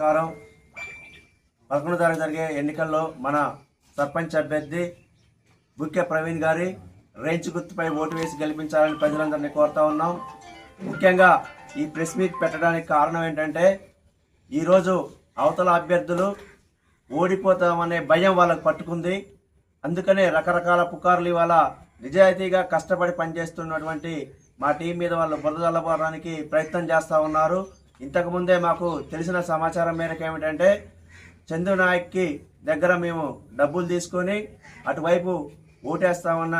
కారం పదకొండో తారీఖు జరిగే ఎన్నికల్లో మన సర్పంచ్ అభ్యర్థి బుక్కె ప్రవీణ్ గారి రేంజ్ గుర్తుపై ఓటు వేసి గెలిపించాలని ప్రజలందరినీ కోరుతా ఉన్నాం. ముఖ్యంగా ఈ ప్రెస్ మీట్ పెట్టడానికి కారణం ఏంటంటే ఈరోజు అవతల అభ్యర్థులు ఓడిపోతామనే భయం వాళ్ళకు పట్టుకుంది. అందుకనే రకరకాల పుకార్లు ఇవాళ నిజాయితీగా కష్టపడి పనిచేస్తున్నటువంటి మా టీం మీద వాళ్ళు బురదల్లబోవడానికి ప్రయత్నం చేస్తూ ఉన్నారు. ఇంతకుముందే మాకు తెలిసిన సమాచారం మేరకు ఏమిటంటే చందు నాయక్కి దగ్గర మేము డబ్బులు తీసుకొని అటువైపు ఓటేస్తామన్న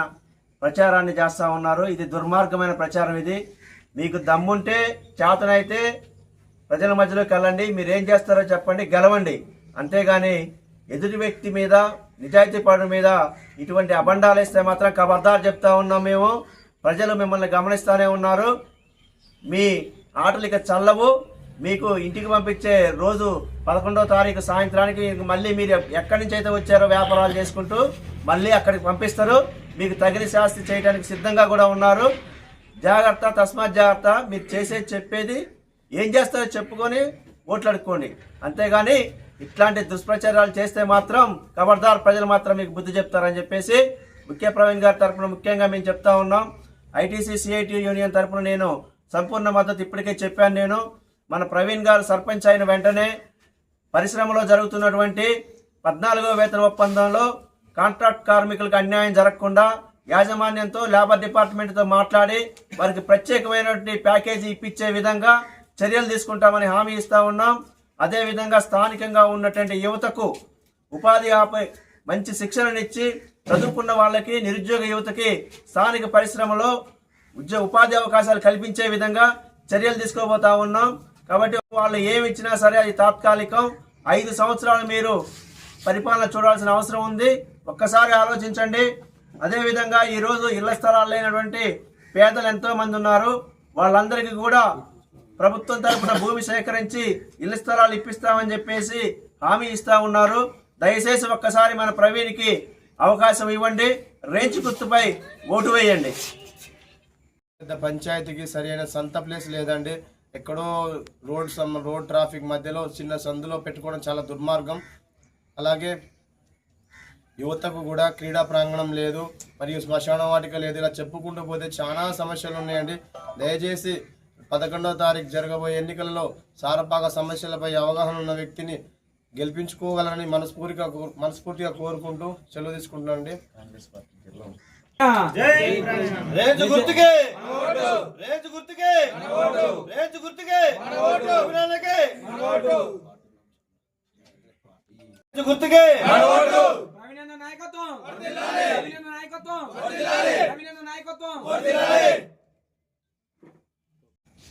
ప్రచారాన్ని చేస్తూ ఉన్నారు. ఇది దుర్మార్గమైన ప్రచారం ఇది. మీకు దమ్ముంటే చేతనైతే ప్రజల మధ్యలోకి వెళ్ళండి. మీరు ఏం చేస్తారో చెప్పండి గెలవండి. అంతేగాని ఎదుటి వ్యక్తి మీద నిజాయితీ పడు మీద ఇటువంటి అబండాలు ఇస్తే మాత్రం ఖబర్దార్ చెప్తా ఉన్నాం మేము. ప్రజలు మిమ్మల్ని గమనిస్తూనే ఉన్నారు. మీ ఆటలు ఇక చల్లవు. మీకు ఇంటికి పంపించే రోజు పదకొండవ తారీఖు సాయంత్రానికి మళ్ళీ మీరు ఎక్కడి నుంచి అయితే వచ్చారో వ్యాపారాలు చేసుకుంటూ మళ్ళీ అక్కడికి పంపిస్తారు. మీకు తగిన శాస్తి చేయడానికి సిద్ధంగా కూడా ఉన్నారు. జాగ్రత్త తస్మాత్ జాగ్రత్త. మీరు చేసేది చెప్పేది ఏం చేస్తారో చెప్పుకొని ఓట్లాడుకోండి. అంతేగాని ఇట్లాంటి దుష్ప్రచారాలు చేస్తే మాత్రం ఖబర్దార్ ప్రజలు మాత్రం మీకు బుద్ధి చెప్తారని చెప్పేసి ముఖ్య ప్రవీణ్ గారి తరపున ముఖ్యంగా మేము చెప్తా ఉన్నాం. ఐటీసీ సిఐటి యూనియన్ తరపున నేను సంపూర్ణ మద్దతు ఇప్పటికే చెప్పాను నేను. మన ప్రవీణ్ గారు సర్పంచ్ అయిన వెంటనే పరిశ్రమలో జరుగుతున్నటువంటి పద్నాలుగో వేతన ఒప్పందంలో కాంట్రాక్ట్ కార్మికులకు అన్యాయం జరగకుండా యాజమాన్యంతో లేబర్ డిపార్ట్మెంట్తో మాట్లాడి వారికి ప్రత్యేకమైనటువంటి ప్యాకేజీ ఇప్పించే విధంగా చర్యలు తీసుకుంటామని హామీ ఇస్తా ఉన్నాం. అదేవిధంగా స్థానికంగా ఉన్నటువంటి యువతకు ఉపాధి ఆపై మంచి శిక్షణనిచ్చి చదువుకున్న వాళ్ళకి నిరుద్యోగ యువతకి స్థానిక పరిశ్రమలో ఉద్యోగ ఉపాధి అవకాశాలు కల్పించే విధంగా చర్యలు తీసుకోబోతా ఉన్నాం. కాబట్టి వాళ్ళు ఏమి ఇచ్చినా సరే అది తాత్కాలికం. ఐదు సంవత్సరాలు మీరు పరిపాలన చూడాల్సిన అవసరం ఉంది. ఒక్కసారి ఆలోచించండి. అదేవిధంగా ఈరోజు ఇళ్ళ స్థలాలు లేనటువంటి పేదలు ఎంతోమంది ఉన్నారు. వాళ్ళందరికీ కూడా ప్రభుత్వం తరపున భూమి సేకరించి ఇళ్ళ స్థలాలు ఇప్పిస్తామని చెప్పేసి హామీ ఇస్తా ఉన్నారు. దయచేసి ఒక్కసారి మన ప్రవీణ్కి అవకాశం ఇవ్వండి. రేంజ్ గుర్తుపై ఓటు వేయండి. పెద్ద పంచాయతీకి సరైన సంత ప్లేస్ లేదండి. ఎక్కడో రోడ్ సమ్ రోడ్ ట్రాఫిక్ మధ్యలో చిన్న సందులో పెట్టుకోవడం చాలా దుర్మార్గం. అలాగే యువతకు కూడా క్రీడా ప్రాంగణం లేదు మరియు శ్మశాన వాటిక లేదు. ఇలా చెప్పుకుంటూ పోతే చాలా సమస్యలు ఉన్నాయండి. దయచేసి పదకొండవ తారీఖు జరగబోయే ఎన్నికలలో సారపాక సమస్యలపై అవగాహన ఉన్న వ్యక్తిని గెలిపించుకోగలరని మనస్ఫూర్తిగా కో- మనస్ఫూర్తిగా కోరుకుంటూ సెలవు తీసుకుంటున్నానండి. కాంగ్రెస్ పార్టీ రేంజ్ గుర్తుకే. రేంజ్ గుర్తుకే. రేంజ్ గుర్తుకే. నాయకత్వం. నాయకత్వం. నాయకత్వం.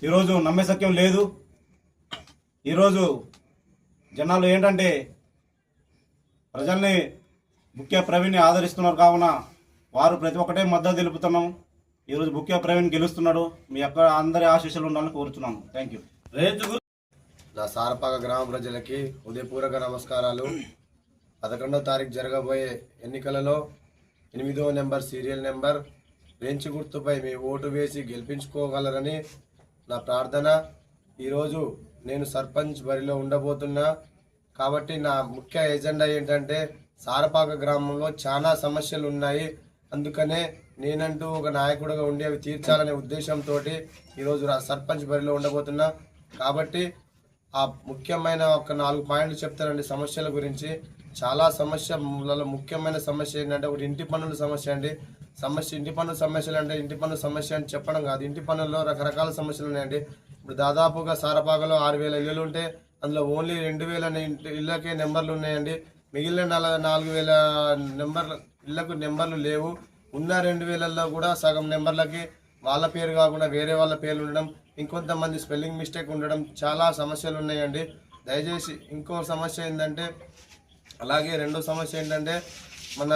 ఈరోజు నమ్మే సత్యం లేదు. ఈరోజు జనాలు ఏంటంటే ప్రజల్ని ముఖ్య ప్రవీణ్ని ఆదరిస్తున్నారు కావున వారు ప్రతి ఒక్కటే మద్దతు తెలుపుతున్నాం. ఈరోజు ముఖ్య ప్రవీణ్ గెలుస్తున్నాడు. మీ యొక్క అందరి ఆశీస్సులు ఉండాలని కోరుతున్నాను థ్యాంక్ యూ నా సారపాక గ్రామ ప్రజలకి ఉదయపూర్వక నమస్కారాలు. పదకొండవ తారీఖు జరగబోయే ఎన్నికలలో ఎనిమిదో నెంబర్ సీరియల్ నెంబర్ రేంచ్ గుర్తుపై మీ ఓటు వేసి గెలిపించుకోగలరని నా ప్రార్థన. ఈరోజు నేను సర్పంచ్ బరిలో ఉండబోతున్నా. కాబట్టి నా ముఖ్య ఎజెండా ఏంటంటే సారపాక గ్రామంలో చాలా సమస్యలు ఉన్నాయి. అందుకనే నేనంటూ ఒక నాయకుడిగా ఉండి అవి తీర్చాలనే ఉద్దేశంతో ఈరోజు సర్పంచ్ బరిలో ఉండబోతున్నా. కాబట్టి ఆ ముఖ్యమైన ఒక నాలుగు పాయింట్లు చెప్తానండి సమస్యల గురించి. చాలా సమస్యలలో ముఖ్యమైన సమస్య ఏంటంటే ఒకటి ఇంటి పన్నుల సమస్య అండి. సమస్య ఇంటి పన్ను సమస్యలు అంటే ఇంటి పన్ను సమస్య అని చెప్పడం కాదు. ఇంటి పన్నుల్లో రకరకాల సమస్యలు ఉన్నాయండి. ఇప్పుడు దాదాపుగా సారపాకలో ఆరు వేల ఇల్లులు ఉంటే అందులో ఓన్లీ రెండు వేల ఇంటి ఇళ్ళకే నెంబర్లు ఉన్నాయండి. మిగిలిన నాలుగు వేల నెంబర్ల ఇళ్ళకు నెంబర్లు లేవు. ఉన్న రెండు వేలల్లో కూడా సగం నెంబర్లకి వాళ్ళ పేరు కాకుండా వేరే వాళ్ళ పేర్లు ఉండడం ఇంకొంతమంది స్పెల్లింగ్ మిస్టేక్ ఉండడం చాలా సమస్యలు ఉన్నాయండి దయచేసి ఇంకో సమస్య ఏంటంటే అలాగే రెండో సమస్య ఏంటంటే మన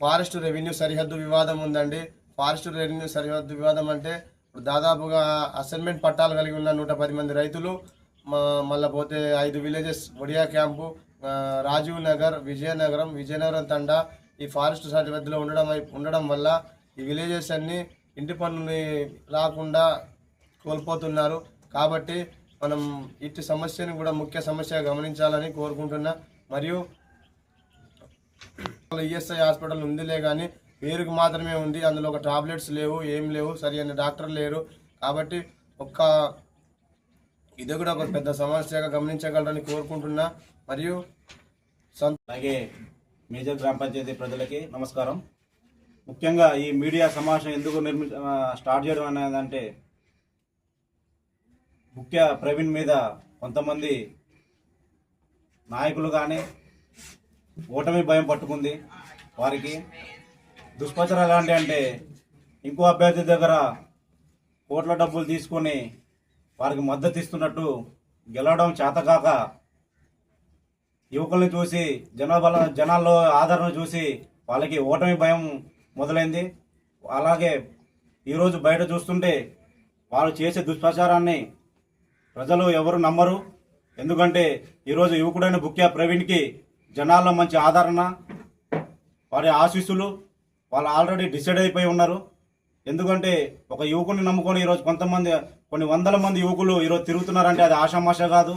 ఫారెస్ట్ రెవెన్యూ సరిహద్దు వివాదం ఉందండి. ఫారెస్ట్ రెవెన్యూ సరిహద్దు వివాదం అంటే దాదాపుగా అసైన్మెంట్ పట్టాలు కలిగి ఉన్న నూట పది మంది రైతులు మళ్ళీ మళ్ళా పోతే ఐదు విలేజెస్ ఒడియా క్యాంపు రాజీవ్ నగర్ విజయనగరం విజయనగరం తండా ఈ ఫారెస్ట్ సరిహద్దులో ఉండడం ఉండడం వల్ల ఈ విలేజెస్ అన్ని ఇంటి పనుల్ని రాకుండా కోల్పోతున్నారు. కాబట్టి మనం ఇటు సమస్యను కూడా ముఖ్య సమస్యగా గమనించాలని కోరుకుంటున్నా. మరియు ఈఎస్ఐ హాస్పిటల్ ఉందిలే కానీ పేరుకు మాత్రమే ఉంది. అందులో ఒక టాబ్లెట్స్ లేవు ఏం లేవు సరి అయిన డాక్టర్ లేరు. కాబట్టి ఒక్క ఇది కూడా ఒక పెద్ద సమస్యగా గమనించగలరని కోరుకుంటున్నా. మరియు అలాగే మేజర్ గ్రామ పంచాయతీ ప్రజలకి నమస్కారం. ముఖ్యంగా ఈ మీడియా సమావేశం ఎందుకు నిర్మి స్టార్ట్ చేయడం అనేదంటే ముఖ్య ప్రవీణ్ మీద కొంతమంది నాయకులు కానీ ఓటమి భయం పట్టుకుంది వారికి. దుష్ప్రచారాలు ఎలాంటి అంటే ఇంకో అభ్యర్థి దగ్గర కోట్ల డబ్బులు తీసుకొని వారికి మద్దతు ఇస్తున్నట్టు గెలవడం చేతకాక యువకుల్ని చూసి జనాబల జనాల్లో ఆదరణ చూసి వాళ్ళకి ఓటమి భయం మొదలైంది. అలాగే ఈరోజు బయట చూస్తుంటే వాళ్ళు చేసే దుష్ప్రచారాన్ని ప్రజలు ఎవరు నమ్మరు. ఎందుకంటే ఈరోజు యువకుడైన బుక్యా ప్రవీణ్కి జనాల్లో మంచి ఆదరణ వారి ఆశీస్సులు వాళ్ళు ఆల్రెడీ డిసైడ్ అయిపోయి ఉన్నారు. ఎందుకంటే ఒక యువకుని నమ్ముకొని ఈరోజు కొంతమంది కొన్ని వందల మంది యువకులు ఈరోజు తిరుగుతున్నారంటే అది ఆషామాష కాదు.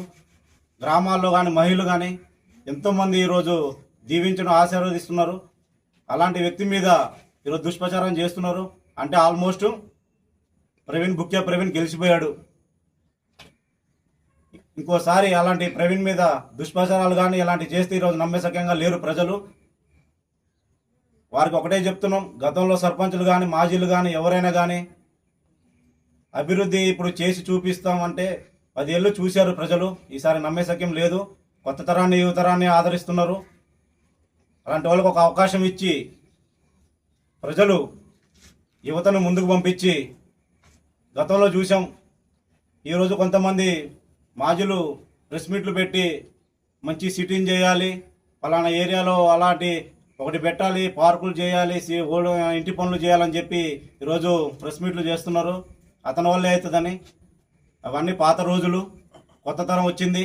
గ్రామాల్లో కానీ మహిళలు కానీ ఎంతోమంది ఈరోజు జీవించడం ఆశీర్వదిస్తున్నారు. అలాంటి వ్యక్తి మీద ఈరోజు దుష్ప్రచారం చేస్తున్నారు. అంటే ఆల్మోస్ట్ ప్రవీణ్ బుక్యా ప్రవీణ్ గెలిచిపోయాడు. ఇంకోసారి అలాంటి ప్రవీణ్ మీద దుష్ప్రచారాలు కానీ ఇలాంటివి చేస్తే ఈరోజు నమ్మేసక్యంగా లేరు ప్రజలు. వారికి ఒకటే చెప్తున్నాం గతంలో సర్పంచులు కానీ మాజీలు కానీ ఎవరైనా కానీ అభివృద్ధి ఇప్పుడు చేసి చూపిస్తామంటే పదేళ్ళు చూశారు ప్రజలు ఈసారి నమ్మే సఖ్యం లేదు కొత్త తరాన్ని యువతరాన్ని ఆదరిస్తున్నారు. అలాంటి వాళ్ళకు ఒక అవకాశం ఇచ్చి ప్రజలు యువతను ముందుకు పంపించి గతంలో చూసాం ఈరోజు కొంతమంది మాజీలు ప్రెస్ మీట్లు పెట్టి మంచి సిట్టింగ్ చేయాలి పలానా ఏరియాలో అలాంటి ఒకటి పెట్టాలి పార్కులు చేయాలి ఇంటి పనులు చేయాలని చెప్పి ఈరోజు ప్రెస్ మీట్లు చేస్తున్నారు. అతని వల్లే అవుతుందని. అవన్నీ పాత రోజులు కొత్త తరం వచ్చింది.